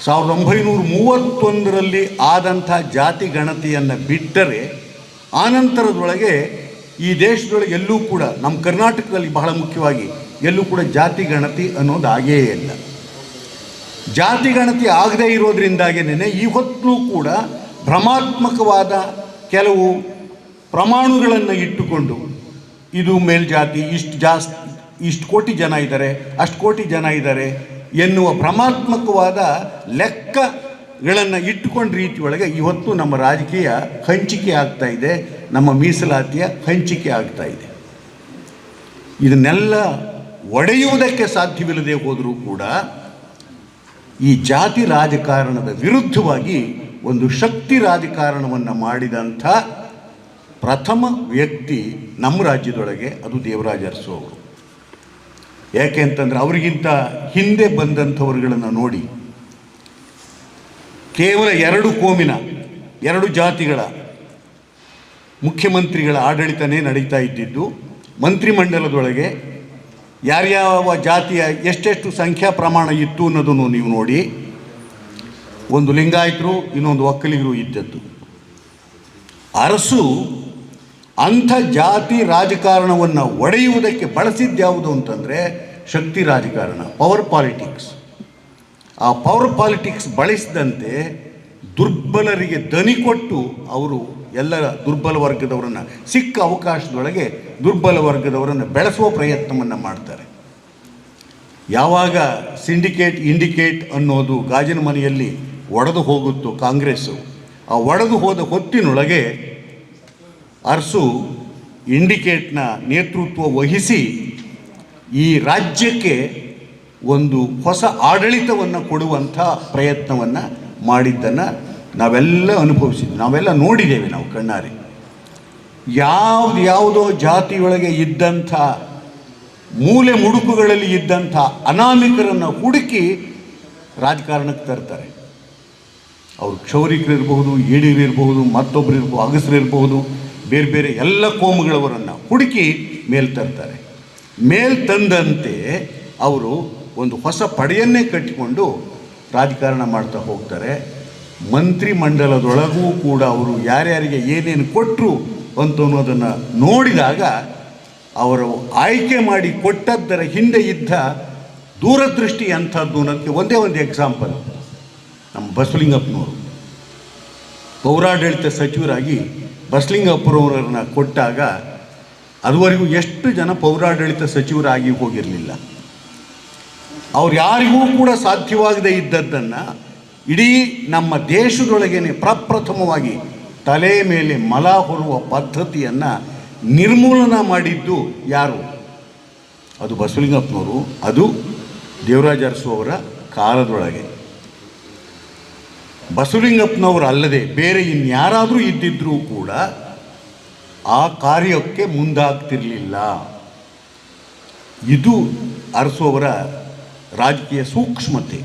ಸಾವಿರದ ಒಂಬೈನೂರ ಮೂವತ್ತೊಂದರಲ್ಲಿ ಆದಂಥ ಜಾತಿ ಗಣತಿಯನ್ನು ಬಿಟ್ಟರೆ ಆನಂತರದೊಳಗೆ ಈ ದೇಶದೊಳಗೆ ಎಲ್ಲೂ ಕೂಡ ನಮ್ಮ ಕರ್ನಾಟಕದಲ್ಲಿ ಬಹಳ ಮುಖ್ಯವಾಗಿ ಎಲ್ಲೂ ಕೂಡ ಜಾತಿ ಗಣತಿ ಅನ್ನೋದು ಆಗೇ ಇಲ್ಲ. ಜಾತಿ ಗಣತಿ ಆಗದೇ ಇರೋದ್ರಿಂದಾಗೇನೆ ಇವತ್ತೂ ಕೂಡ ಭ್ರಮಾತ್ಮಕವಾದ ಕೆಲವು ಪ್ರಮಾಣಗಳನ್ನು ಇಟ್ಟುಕೊಂಡು ಇದು ಮೇಲ್ಜಾತಿ ಇಷ್ಟು ಜಾಸ್ತಿ ಇಷ್ಟು ಕೋಟಿ ಜನ ಇದ್ದಾರೆ, ಅಷ್ಟು ಕೋಟಿ ಜನ ಇದ್ದಾರೆ ಎನ್ನುವ ಪ್ರಮಾತ್ಮಕವಾದ ಲೆಕ್ಕಗಳನ್ನು ಇಟ್ಟುಕೊಂಡ ರೀತಿಯೊಳಗೆ ಇವತ್ತು ನಮ್ಮ ರಾಜಕೀಯ ಹಂಚಿಕೆ ಆಗ್ತಾ ಇದೆ, ನಮ್ಮ ಮೀಸಲಾತಿಯ ಹಂಚಿಕೆ ಆಗ್ತಾ ಇದೆ. ಇದನ್ನೆಲ್ಲ ಒಡೆಯುವುದಕ್ಕೆ ಸಾಧ್ಯವಿಲ್ಲದೆ ಹೋದರೂ ಕೂಡ ಈ ಜಾತಿ ರಾಜಕಾರಣದ ವಿರುದ್ಧವಾಗಿ ಒಂದು ಶಕ್ತಿ ರಾಜಕಾರಣವನ್ನು ಮಾಡಿದಂಥ ಪ್ರಥಮ ವ್ಯಕ್ತಿ ನಮ್ಮ ರಾಜ್ಯದೊಳಗೆ ಅದು ದೇವರಾಜ ಅರಸು ಅವರು. ಯಾಕೆ ಅಂತಂದರೆ ಅವರಿಗಿಂತ ಹಿಂದೆ ಬಂದಂಥವ್ರುಗಳನ್ನು ನೋಡಿ. ಕೇವಲ ಎರಡು ಕೋಮಿನ, ಎರಡು ಜಾತಿಗಳ ಮುಖ್ಯಮಂತ್ರಿಗಳ ಆಡಳಿತನೇ ನಡೀತಾ ಇದ್ದಿದ್ದು, ಮಂತ್ರಿಮಂಡಲದೊಳಗೆ ಯಾರ್ಯಾವ ಜಾತಿಯ ಎಷ್ಟೆಷ್ಟು ಸಂಖ್ಯಾ ಪ್ರಮಾಣ ಇತ್ತು ಅನ್ನೋದನ್ನು ನೀವು ನೋಡಿ. ಒಂದು ಲಿಂಗಾಯತರು, ಇನ್ನೊಂದು ಒಕ್ಕಲಿಗರು ಇದ್ದದ್ದು. ಅರಸು ಅಂಥ ಜಾತಿ ರಾಜಕಾರಣವನ್ನು ಒಡೆಯುವುದಕ್ಕೆ ಬಳಸಿದ್ಯಾವುದು ಅಂತಂದರೆ ಶಕ್ತಿ ರಾಜಕಾರಣ ಪವರ್ ಪಾಲಿಟಿಕ್ಸ್ ಆ ಪವರ್ ಪಾಲಿಟಿಕ್ಸ್ ಬಳಸಿದಂತೆ ದುರ್ಬಲರಿಗೆ ದನಿ ಕೊಟ್ಟು ಅವರು ಎಲ್ಲ ದುರ್ಬಲ ವರ್ಗದವರನ್ನು, ಸಿಕ್ಕ ಅವಕಾಶದೊಳಗೆ ದುರ್ಬಲ ವರ್ಗದವರನ್ನು ಬೆಳೆಸುವ ಪ್ರಯತ್ನವನ್ನು ಮಾಡ್ತಾರೆ. ಯಾವಾಗ ಸಿಂಡಿಕೇಟ್ ಇಂಡಿಕೇಟ್ ಅನ್ನೋದು ಗಾಜಿನ ಮನೆಯಲ್ಲಿ ಒಡೆದು ಹೋಗುತ್ತೋ ಕಾಂಗ್ರೆಸ್ಸು, ಆ ಒಡೆದು ಹೋದ ಹೊತ್ತಿನೊಳಗೆ ಅರಸು ಇಂಡಿಕೇಟ್ನ ನೇತೃತ್ವ ವಹಿಸಿ ಈ ರಾಜ್ಯಕ್ಕೆ ಒಂದು ಹೊಸ ಆಡಳಿತವನ್ನು ಕೊಡುವಂಥ ಪ್ರಯತ್ನವನ್ನು ಮಾಡಿದ್ದನ್ನು ನಾವೆಲ್ಲ ಅನುಭವಿಸಿದ್ವಿ. ನಾವೆಲ್ಲ ನೋಡಿದ್ದೇವೆ ನಾವು ಕಣ್ಣಾರೆ. ಯಾವ್ದು ಯಾವುದೋ ಜಾತಿಯೊಳಗೆ ಇದ್ದಂಥ, ಮೂಲೆ ಮುಡುಕುಗಳಲ್ಲಿ ಇದ್ದಂಥ ಅನಾಮಿಕರನ್ನು ಹುಡುಕಿ ರಾಜಕಾರಣಕ್ಕೆ ತರ್ತಾರೆ. ಅವರು ಕ್ಷೌರಿಕರಿರ್ಬಹುದು ಈಡಿಗರಿರ್ಬಹುದು ಮತ್ತೊಬ್ಬರು ಇರ್ಬೋದು ಅಗಸರಿರ್ಬಹುದು ಬೇರೆ ಬೇರೆ ಎಲ್ಲ ಕೋಮುಗಳವರನ್ನು ಹುಡುಕಿ ಮೇಲೆ ತರ್ತಾರೆ. ಮೇಲ್ ತಂದಂತೆ ಅವರು ಒಂದು ಹೊಸ ಪಡೆಯನ್ನೇ ಕಟ್ಟಿಕೊಂಡು ರಾಜಕಾರಣ ಮಾಡ್ತಾ ಹೋಗ್ತಾರೆ. ಮಂತ್ರಿಮಂಡಲದೊಳಗೂ ಕೂಡ ಅವರು ಯಾರ್ಯಾರಿಗೆ ಏನೇನು ಕೊಟ್ಟರು ಅಂತ ಅನ್ನೋದನ್ನು ನೋಡಿದಾಗ ಅವರು ಆಯ್ಕೆ ಮಾಡಿ ಕೊಟ್ಟದ್ದರ ಹಿಂದೆ ಇದ್ದ ದೂರದೃಷ್ಟಿ ಅಂಥದ್ದು ಅನ್ನೋದಕ್ಕೆ ಒಂದೇ ಒಂದು ಎಕ್ಸಾಂಪಲ್ ನಮ್ಮ ಬಸವಲಿಂಗಪ್ಪನವರು, ಪೌರಾಡಳಿತ ಸಚಿವರಾಗಿ ಬಸಲಿಂಗಪ್ಪನವರನ್ನ ಕೊಟ್ಟಾಗ ಅದುವರೆಗೂ ಎಷ್ಟು ಜನ ಪೌರಾಡಳಿತ ಸಚಿವರಾಗಿ ಹೋಗಿರಲಿಲ್ಲ. ಅವ್ರು ಯಾರಿಗೂ ಕೂಡ ಸಾಧ್ಯವಾಗದೇ ಇದ್ದದ್ದನ್ನು ಇಡೀ ನಮ್ಮ ದೇಶದೊಳಗೇನೆ ಪ್ರಪ್ರಥಮವಾಗಿ ತಲೆ ಮೇಲೆ ಮಲ ಹೊರುವ ಪದ್ಧತಿಯನ್ನು ನಿರ್ಮೂಲನ ಮಾಡಿದ್ದು ಯಾರು? ಅದು ಬಸವಲಿಂಗಪ್ಪನವರು ಅದು ದೇವರಾಜ ಅರಸು ಅವರ ಕಾಲದೊಳಗೆ. ಬಸವಲಿಂಗಪ್ಪನವರು ಅಲ್ಲದೆ ಬೇರೆ ಇನ್ಯಾರಾದರೂ ಇದ್ದಿದ್ರೂ ಕೂಡ ಆ ಕಾರ್ಯಕ್ಕೆ ಮುಂದಾಗ್ತಿರಲಿಲ್ಲ. ಇದು ಅರಸುವವರ ರಾಜಕೀಯ ಸೂಕ್ಷ್ಮತೆ,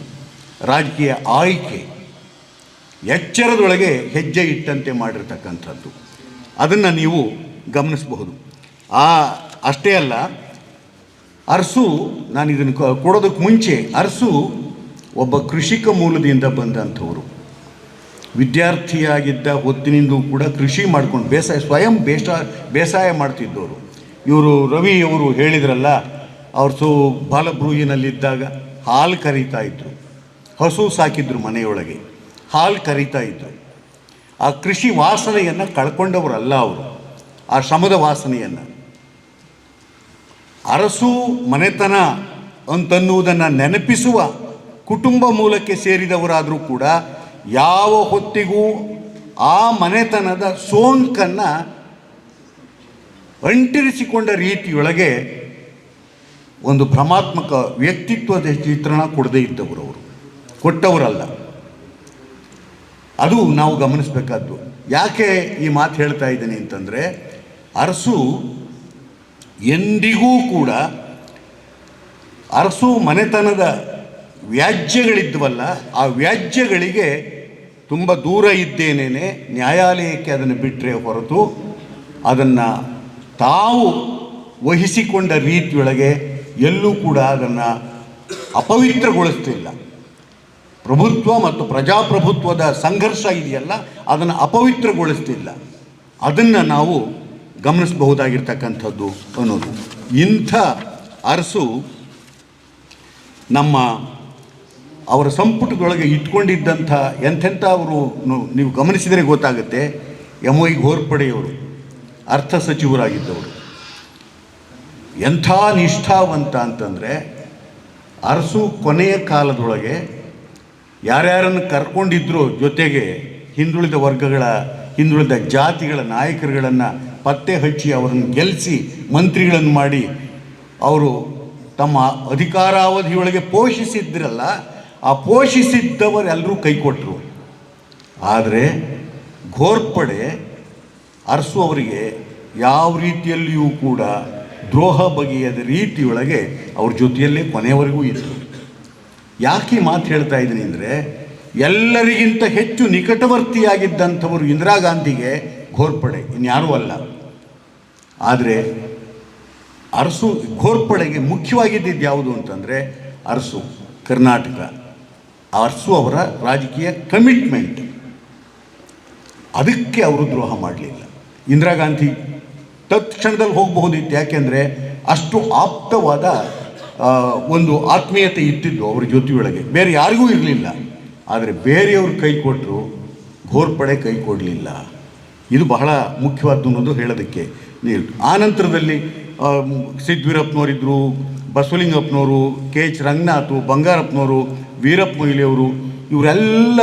ರಾಜಕೀಯ ಆಯ್ಕೆ, ಎಚ್ಚರದೊಳಗೆ ಹೆಜ್ಜೆ ಇಟ್ಟಂತೆ ಮಾಡಿರ್ತಕ್ಕಂಥದ್ದು. ಅದನ್ನು ನೀವು ಗಮನಿಸಬಹುದು. ಆ, ಅಷ್ಟೇ ಅಲ್ಲ, ಅರಸು ನಾನು ಇದನ್ನು ಕೊಡೋದಕ್ಕೆ ಮುಂಚೆ ಅರಸು ಒಬ್ಬ ಕೃಷಿಕ ಮೂಲದಿಂದ ಬಂದಂಥವರು. ವಿದ್ಯಾರ್ಥಿಯಾಗಿದ್ದ ಹೊತ್ತಿನಿಂದಲೂ ಕೂಡ ಕೃಷಿ ಮಾಡ್ಕೊಂಡು ಬೇಸಾಯ, ಸ್ವಯಂ ಬೇಸ ಬೇಸಾಯ ಮಾಡ್ತಿದ್ದವರು. ಇವರು ರವಿ ಅವರು ಹೇಳಿದ್ರಲ್ಲ, ಅವ್ರ ಸು ಬಾಲಬ್ರೂಯಿನಲ್ಲಿದ್ದಾಗ ಹಾಲು ಕರೀತಾ ಇದ್ದರು ಹಸು ಸಾಕಿದ್ರು ಮನೆಯೊಳಗೆ. ಹಾಲು ಕರೀತಾ ಇದ್ದರು ಆ ಕೃಷಿ ವಾಸನೆಯನ್ನು ಕಳ್ಕೊಂಡವರಲ್ಲ ಅವರು. ಆ ಶ್ರಮದ ವಾಸನೆಯನ್ನು. ಅರಸು ಮನೆತನ ಅಂತನ್ನುವುದನ್ನು ನೆನಪಿಸುವ ಕುಟುಂಬ ಮೂಲಕ್ಕೆ ಸೇರಿದವರಾದರೂ ಕೂಡ ಯಾವ ಹೊತ್ತಿಗೂ ಆ ಮನೆತನದ ಸೋಂಕನ್ನು ಅಂಟಿರಿಸಿಕೊಂಡ ರೀತಿಯೊಳಗೆ ಒಂದು ಭ್ರಮಾತ್ಮಕ ವ್ಯಕ್ತಿತ್ವದ ಚಿತ್ರಣ ಕೊಡದೇ ಇದ್ದವರು ಅವರು. ಕೊಟ್ಟವರಲ್ಲ. ಅದು ನಾವು ಗಮನಿಸಬೇಕಾದ್ದು. ಯಾಕೆ ಈ ಮಾತು ಹೇಳ್ತಾ ಇದ್ದೀನಿ ಅಂತಂದರೆ, ಅರಸು ಎಂದಿಗೂ ಕೂಡ ಅರಸು ಮನೆತನದ ವ್ಯಾಜ್ಯಗಳಿದ್ವಲ್ಲ, ಆ ವ್ಯಾಜ್ಯಗಳಿಗೆ ತುಂಬ ದೂರ ಇದ್ದೇನೇ ನ್ಯಾಯಾಲಯಕ್ಕೆ ಅದನ್ನು ಬಿಟ್ಟರೆ ಹೊರತು ಅದನ್ನು ತಾವು ವಹಿಸಿಕೊಂಡ ರೀತಿಯೊಳಗೆ ಎಲ್ಲೂ ಕೂಡ ಅದನ್ನು ಅಪವಿತ್ರಗೊಳಿಸ್ತಿಲ್ಲ. ಪ್ರಭುತ್ವ ಮತ್ತು ಪ್ರಜಾಪ್ರಭುತ್ವದ ಸಂಘರ್ಷ ಇದೆಯಲ್ಲ, ಅದನ್ನು ಅಪವಿತ್ರಗೊಳಿಸ್ತಿಲ್ಲ. ಅದನ್ನು ನಾವು ಗಮನಿಸಬಹುದಾಗಿರ್ತಕ್ಕಂಥದ್ದು ಅನ್ನೋದು. ಇಂಥ ಅರಸು ನಮ್ಮ ಅವರ ಸಂಪುಟದೊಳಗೆ ಇಟ್ಕೊಂಡಿದ್ದಂಥ ಎಂಥೆಂಥ ಅವರು ನೀವು ಗಮನಿಸಿದರೆ ಗೊತ್ತಾಗುತ್ತೆ. ಎಂ ಐ ಘೋರ್ಪಡೆಯವರು, ಅರ್ಥ ಸಚಿವರಾಗಿದ್ದವರು. ಎಂಥ ನಿಷ್ಠಾವಂತ ಅಂತಂದರೆ, ಅರಸು ಕೊನೆಯ ಕಾಲದೊಳಗೆ ಯಾರ್ಯಾರನ್ನು ಕರ್ಕೊಂಡಿದ್ರು ಜೊತೆಗೆ ಹಿಂದುಳಿದ ವರ್ಗಗಳ, ಹಿಂದುಳಿದ ಜಾತಿಗಳ ನಾಯಕರುಗಳನ್ನು ಪತ್ತೆ ಹಚ್ಚಿ ಅವರನ್ನು ಗೆಲ್ಲಿಸಿ ಮಂತ್ರಿಗಳನ್ನು ಮಾಡಿ, ಅವರು ತಮ್ಮ ಅಧಿಕಾರಾವಧಿಯೊಳಗೆ ಪೋಷಿಸಿದ್ರಲ್ಲ ಆ ಪೋಷಿಸಿದ್ದವರೆಲ್ಲರೂ ಕೈ ಕೊಟ್ಟರು ಆದರೆ ಘೋರ್ಪಡೆ ಅರಸು ಅವರಿಗೆ ಯಾವ ರೀತಿಯಲ್ಲಿಯೂ ಕೂಡ ದ್ರೋಹ ಬಗೆಯದ ರೀತಿಯೊಳಗೆ ಅವ್ರ ಜೊತೆಯಲ್ಲೇ ಕೊನೆಯವರೆಗೂ ಇದ್ದರು ಯಾಕೆ ಮಾತು ಹೇಳ್ತಾ ಇದ್ದೀನಿ ಅಂದರೆ ಎಲ್ಲರಿಗಿಂತ ಹೆಚ್ಚು ನಿಕಟವರ್ತಿಯಾಗಿದ್ದಂಥವರು ಇಂದಿರಾ ಗಾಂಧಿಗೆ ಘೋರ್ಪಡೆ, ಇನ್ಯಾರೂ ಅಲ್ಲ. ಆದರೆ ಅರಸು ಘೋರ್ಪಡೆಗೆ ಮುಖ್ಯವಾಗಿದ್ದಿದ್ದು ಯಾವುದು ಅಂತಂದರೆ ಅರಸು ಕರ್ನಾಟಕ. ಅರಸು ಅವರ ರಾಜಕೀಯ ಕಮಿಟ್ಮೆಂಟ್ ಅದಕ್ಕೆ ಅವರು ದ್ರೋಹ ಮಾಡಲಿಲ್ಲ. ಇಂದಿರಾ ಗಾಂಧಿ ತತ್ಕ್ಷಣದಲ್ಲಿ ಹೋಗಬಹುದಿತ್ತು. ಯಾಕೆಂದರೆ ಅಷ್ಟು ಆಪ್ತವಾದ ಒಂದು ಆತ್ಮೀಯತೆ ಇತ್ತಿದ್ದು ಅವ್ರ ಜೊತೆಯೊಳಗೆ ಬೇರೆ ಯಾರಿಗೂ ಇರಲಿಲ್ಲ. ಆದರೆ ಬೇರೆಯವರು ಕೈ ಕೊಟ್ಟರು ಘೋರ್ಪಡೆ ಕೈ ಕೊಡಲಿಲ್ಲ. ಇದು ಬಹಳ ಮುಖ್ಯವಾದ್ದು ಅನ್ನೋದು ಹೇಳೋದಕ್ಕೆ ನೀರು. ಆ ನಂತರದಲ್ಲಿ ಆ, ಸಿದ್ವೀರಪ್ಪನವರಿದ್ದರು ಬಸವಲಿಂಗಪ್ಪನವರು, ಕೆ ಎಚ್ ರಂಗನಾಥು, ಬಂಗಾರಪ್ಪನವರು, ವೀರಪ್ಪ ಮೊಯ್ಲಿಯವರು, ಇವರೆಲ್ಲ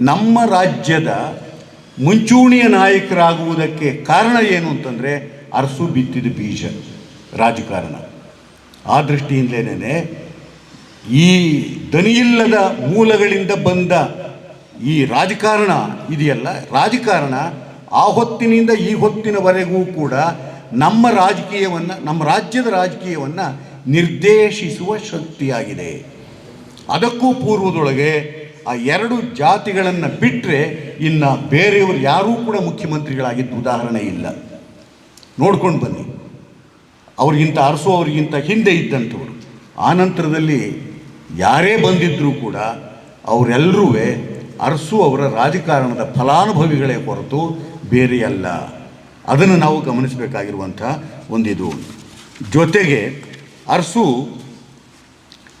ನಮ್ಮ ರಾಜ್ಯದ ಮುಂಚೂಣಿಯ ನಾಯಕರಾಗುವುದಕ್ಕೆ ಕಾರಣ ಏನು ಅಂತಂದರೆ ಅರಸು ಬಿತ್ತಿದ ಬೀಜ, ರಾಜಕಾರಣ. ಆ ದೃಷ್ಟಿಯಿಂದಲೇ ಈ ದನಿಯಿಲ್ಲದ ಮೂಲಗಳಿಂದ ಬಂದ ಈ ರಾಜಕಾರಣ ಇದೆಯಲ್ಲ? ರಾಜಕಾರಣ ಆ ಹೊತ್ತಿನಿಂದ ಈ ಹೊತ್ತಿನವರೆಗೂ ಕೂಡ ನಮ್ಮ ರಾಜಕೀಯವನ್ನು, ನಮ್ಮ ರಾಜ್ಯದ ರಾಜಕೀಯವನ್ನು ನಿರ್ದೇಶಿಸುವ ಶಕ್ತಿಯಾಗಿದೆ. ಅದಕ್ಕೂ ಪೂರ್ವದೊಳಗೆ ಆ ಎರಡು ಜಾತಿಗಳನ್ನು ಬಿಟ್ಟರೆ ಇನ್ನು ಬೇರೆಯವರು ಯಾರೂ ಕೂಡ ಮುಖ್ಯಮಂತ್ರಿಗಳಾಗಿದ್ದು ಉದಾಹರಣೆ ಇಲ್ಲ. ನೋಡ್ಕೊಂಡು ಬನ್ನಿ. ಅವ್ರಿಗಿಂತ ಅರಸು, ಅವ್ರಿಗಿಂತ ಹಿಂದೆ ಇದ್ದಂಥವ್ರು. ಆ ನಂತರದಲ್ಲಿ ಯಾರೇ ಬಂದಿದ್ದರೂ ಕೂಡ ಅವರೆಲ್ಲರೂ ಅರಸು ಅವರ ರಾಜಕಾರಣದ ಫಲಾನುಭವಿಗಳೇ ಹೊರತು ಬೇರೆಯಲ್ಲ. ಅದನ್ನು ನಾವು ಗಮನಿಸಬೇಕಾಗಿರುವಂಥ ಒಂದಿದು. ಜೊತೆಗೆ ಅರಸು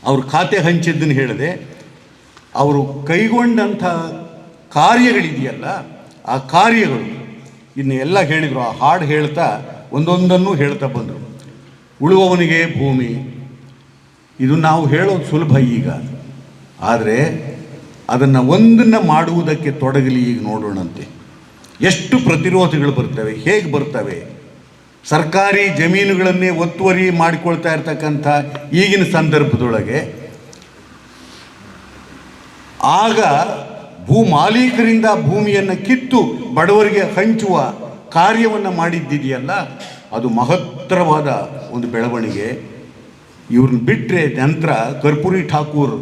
ಅವರು ಖಾತೆ ಹಂಚಿದ್ದನ್ನು ಹೇಳದೆ ಅವರು ಕೈಗೊಂಡಂಥ ಕಾರ್ಯಗಳಿದೆಯಲ್ಲ, ಆ ಕಾರ್ಯಗಳು ಇನ್ನು ಎಲ್ಲ ಹೇಳಿದರು, ಆ ಹಾಡು ಹೇಳ್ತಾ ಒಂದೊಂದನ್ನು ಹೇಳ್ತಾ ಬಂದರು. ಉಳುವವನಿಗೆ ಭೂಮಿ, ಇದು ನಾವು ಹೇಳೋದು ಸುಲಭ ಈಗ. ಆದರೆ ಅದನ್ನು ಒಂದನ್ನು ಮಾಡುವುದಕ್ಕೆ ತೊಡಗಲಿ ಈಗ ನೋಡೋಣಂತೆ. ಎಷ್ಟು ಪ್ರತಿರೋಧಗಳು ಬರ್ತವೆ, ಹೇಗೆ ಬರ್ತವೆ? ಸರ್ಕಾರಿ ಜಮೀನುಗಳನ್ನೇ ಒತ್ತುವರಿ ಮಾಡಿಕೊಳ್ತಾ ಇರ್ತಕ್ಕಂಥ ಈಗಿನ ಸಂದರ್ಭದೊಳಗೆ ಆಗ ಭೂ ಮಾಲೀಕರಿಂದ ಭೂಮಿಯನ್ನು ಕಿತ್ತು ಬಡವರಿಗೆ ಹಂಚುವ ಕಾರ್ಯವನ್ನು ಮಾಡಿದ್ದಿದೆಯಲ್ಲ, ಅದು ಮಹತ್ತರವಾದ ಒಂದು ಬೆಳವಣಿಗೆ. ಇವ್ರನ್ನ ಬಿಟ್ಟರೆ ನಂತರ ಕರ್ಪೂರಿ ಠಾಕೂರ್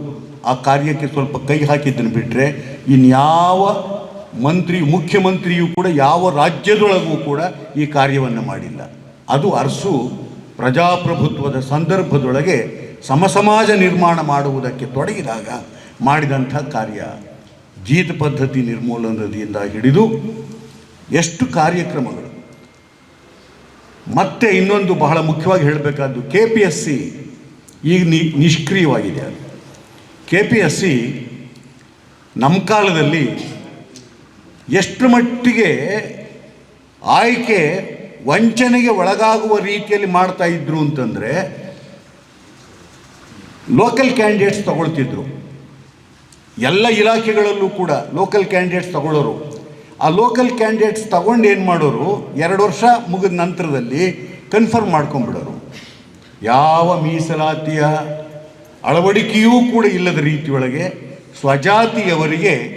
ಆ ಕಾರ್ಯಕ್ಕೆ ಸ್ವಲ್ಪ ಕೈ ಹಾಕಿದ್ದನ್ನು ಬಿಟ್ಟರೆ ಇನ್ಯಾವ ಮಂತ್ರಿ, ಮುಖ್ಯಮಂತ್ರಿಯೂ ಕೂಡ ಯಾವ ರಾಜ್ಯದೊಳಗೂ ಕೂಡ ಈ ಕಾರ್ಯವನ್ನು ಮಾಡಿಲ್ಲ. ಅದು ಅರಸು ಪ್ರಜಾಪ್ರಭುತ್ವದ ಸಂದರ್ಭದೊಳಗೆ ಸಮಸಮಾಜ ನಿರ್ಮಾಣ ಮಾಡುವುದಕ್ಕೆ ತೊಡಗಿದಾಗ ಮಾಡಿದಂಥ ಕಾರ್ಯ. ಜೀತ ಪದ್ಧತಿ ನಿರ್ಮೂಲನದಿಂದ ಹಿಡಿದು ಎಷ್ಟು ಕಾರ್ಯಕ್ರಮಗಳು. ಮತ್ತೆ ಇನ್ನೊಂದು ಬಹಳ ಮುಖ್ಯವಾಗಿ ಹೇಳಬೇಕಾದ್ದು ಕೆ ಪಿ ಎಸ್ ಸಿ ಈಗ ನಿ, ನಿಷ್ಕ್ರಿಯವಾಗಿದೆ. ಅದು ಕೆ ಪಿ ಎಸ್ ಸಿ ನಮ್ಮ ಕಾಲದಲ್ಲಿ ಎಷ್ಟು ಮಟ್ಟಿಗೆ ಆಯ್ಕೆ ವಂಚನೆಗೆ ಒಳಗಾಗುವ ರೀತಿಯಲ್ಲಿ ಮಾಡ್ತಾ ಇದ್ರು ಅಂತಂದರೆ ಲೋಕಲ್ ಕ್ಯಾಂಡಿಡೇಟ್ಸ್ ತಗೊಳ್ತಿದ್ರು. ಎಲ್ಲ ಇಲಾಖೆಗಳಲ್ಲೂ ಕೂಡ ಲೋಕಲ್ ಕ್ಯಾಂಡಿಡೇಟ್ಸ್ ತಗೊಳ್ಳೋರು. ಆ ಲೋಕಲ್ ಕ್ಯಾಂಡಿಡೇಟ್ಸ್ ತಗೊಂಡು ಏನು ಮಾಡೋರು? ಎರಡು ವರ್ಷ ಮುಗಿದ ನಂತರದಲ್ಲಿ ಕನ್ಫರ್ಮ್ ಮಾಡ್ಕೊಂಬಿಡೋರು ಯಾವ ಮೀಸಲಾತಿಯ ಅಳವಡಿಕೆಯೂ ಕೂಡ ಇಲ್ಲದ ರೀತಿಯೊಳಗೆ ಸ್ವಜಾತಿಯವರಿಗೆ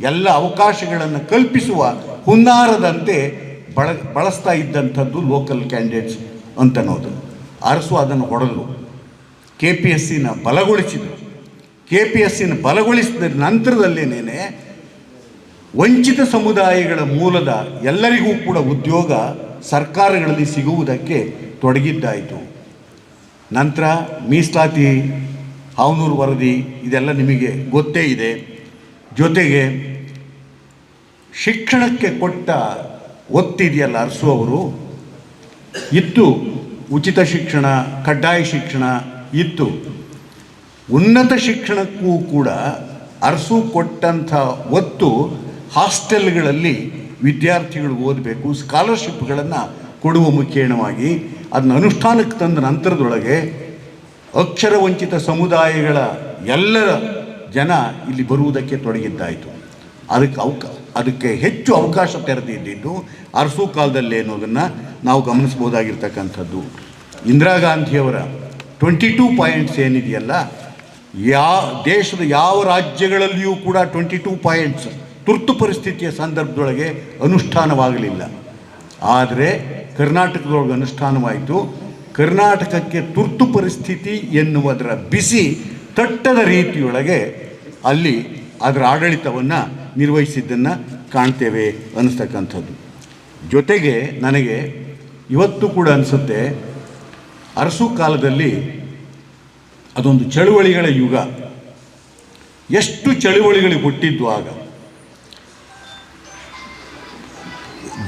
ಎಲ್ಲ ಅವಕಾಶಗಳನ್ನು ಕಲ್ಪಿಸುವ ಹುನ್ನಾರದಂತೆ ಬಳ, ಬಳಸ್ತಾ ಇದ್ದಂಥದ್ದು ಲೋಕಲ್ ಕ್ಯಾಂಡಿಡೇಟ್ಸ್ ಅಂತನ್ನೋದು ಅರಸು ಅದನ್ನು ಹೊಡೆದು ಕೆ ಪಿ ಎಸ್ ಸಿನ ಬಲಗೊಳಿಸಿದರು. ಕೆ ಪಿ ಎಸ್ ಸಿನ ಬಲಗೊಳಿಸಿದ ನಂತರದಲ್ಲೇನೇ ವಂಚಿತ ಸಮುದಾಯಗಳ ಮೂಲದ ಎಲ್ಲರಿಗೂ ಕೂಡ ಉದ್ಯೋಗ ಸರ್ಕಾರಗಳಲ್ಲಿ ಸಿಗುವುದಕ್ಕೆ ತೊಡಗಿದ್ದಾಯಿತು. ನಂತರ ಮೀಸಲಾತಿ, ಹಾವನೂರು ವರದಿ, ಇದೆಲ್ಲ ನಿಮಗೆ ಗೊತ್ತೇ ಇದೆ. ಜೊತೆಗೆ ಶಿಕ್ಷಣಕ್ಕೆ ಕೊಟ್ಟ ಒತ್ತಿದೆಯಲ್ಲ ಅರಸು ಅವರು? ಇತ್ತು. ಉಚಿತ ಶಿಕ್ಷಣ, ಕಡ್ಡಾಯ ಶಿಕ್ಷಣ ಇತ್ತು. ಉನ್ನತ ಶಿಕ್ಷಣಕ್ಕೂ ಕೂಡ ಅರಸು ಕೊಟ್ಟಂಥ ಒತ್ತು ಹಾಸ್ಟೆಲ್ಗಳಲ್ಲಿ ವಿದ್ಯಾರ್ಥಿಗಳು ಓದಬೇಕು, ಸ್ಕಾಲರ್ಶಿಪ್ಗಳನ್ನು ಕೊಡುವ ಮುಖೇಣವಾಗಿ ಅದನ್ನ ಅನುಷ್ಠಾನಕ್ಕೆ ತಂದ ನಂತರದೊಳಗೆ ಅಕ್ಷರ ವಂಚಿತ ಸಮುದಾಯಗಳ ಎಲ್ಲರ ಜನ ಇಲ್ಲಿ ಬರುವುದಕ್ಕೆ ತೊಡಗಿದ್ದಾಯಿತು. ಅದಕ್ಕೆ ಅವಕ, ಅದಕ್ಕೆ ಹೆಚ್ಚು ಅವಕಾಶ ತೆರೆದಿದ್ದು ಅರಸು ಕಾಲದಲ್ಲಿ ಅನ್ನೋದನ್ನು ನಾವು ಗಮನಿಸ್ಬೋದಾಗಿರ್ತಕ್ಕಂಥದ್ದು ಇಂದಿರಾ ಗಾಂಧಿಯವರ ಟ್ವೆಂಟಿ ಟೂ ಪಾಯಿಂಟ್ಸ್ ಏನಿದೆಯಲ್ಲ, ಯಾ, ದೇಶದ ಯಾವ ರಾಜ್ಯಗಳಲ್ಲಿಯೂ ಕೂಡ ಟ್ವೆಂಟಿ ಟೂ ಪಾಯಿಂಟ್ಸ್ ತುರ್ತು ಪರಿಸ್ಥಿತಿಯ ಸಂದರ್ಭದೊಳಗೆ ಅನುಷ್ಠಾನವಾಗಲಿಲ್ಲ. ಆದರೆ ಕರ್ನಾಟಕದೊಳಗೆ ಅನುಷ್ಠಾನವಾಯಿತು. ಕರ್ನಾಟಕಕ್ಕೆ ತುರ್ತು ಪರಿಸ್ಥಿತಿ ಎನ್ನುವುದರ ಬಿಸಿ ತಟ್ಟದ ರೀತಿಯೊಳಗೆ ಅಲ್ಲಿ ಅದರ ಆಡಳಿತವನ್ನು ನಿರ್ವಹಿಸಿದ್ದನ್ನು ಕಾಣ್ತೇವೆ ಅನ್ನಿಸ್ತಕ್ಕಂಥದ್ದು ಜೊತೆಗೆ ನನಗೆ ಇವತ್ತು ಕೂಡ ಅನಿಸುತ್ತೆ, ಅರಸು ಕಾಲದಲ್ಲಿ ಅದೊಂದು ಚಳುವಳಿಗಳ ಯುಗ. ಎಷ್ಟು ಚಳುವಳಿಗಳು ಹುಟ್ಟಿದ್ದು ಆಗ?